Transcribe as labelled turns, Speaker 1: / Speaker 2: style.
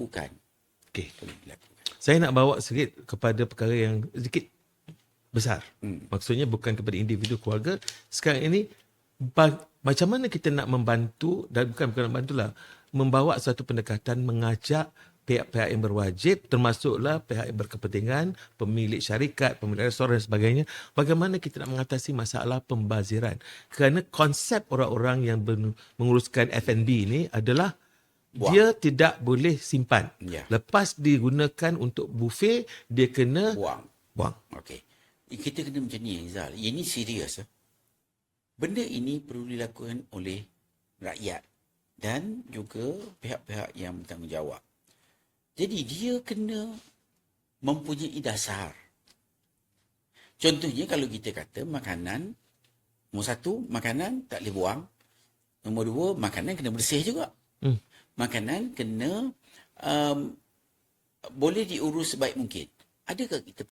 Speaker 1: dilakukan.
Speaker 2: Okey.
Speaker 1: Perlu dilakukan.
Speaker 2: Saya nak bawa sedikit kepada perkara yang sedikit besar.
Speaker 1: Hmm.
Speaker 2: Maksudnya bukan kepada individu keluarga. Sekarang ini ba- macam mana kita nak membantu dan bukan bukan nak bantulah membawa satu pendekatan mengajak pihak-pihak yang berwajib termasuklah pihak yang berkepentingan, pemilik syarikat, pemilik restoran dan sebagainya, bagaimana kita nak mengatasi masalah pembaziran. Kerana konsep orang-orang yang menguruskan F&B ini adalah
Speaker 1: Buang.
Speaker 2: dia tidak boleh simpan.
Speaker 1: Ya.
Speaker 2: Lepas digunakan untuk buffet, dia kena
Speaker 1: Buang.
Speaker 2: buang.
Speaker 1: Okey. Kita kena macam ni, Izal. Ini serius. eh. Benda ini perlu dilakukan oleh rakyat dan juga pihak-pihak yang bertanggungjawab. Jadi dia kena mempunyai dasar. Contohnya kalau kita kata makanan, nombor satu, makanan tak boleh buang. Nombor dua, makanan kena bersih juga.
Speaker 2: Hmm.
Speaker 1: Makanan kena um, boleh diurus sebaik mungkin. Adakah kita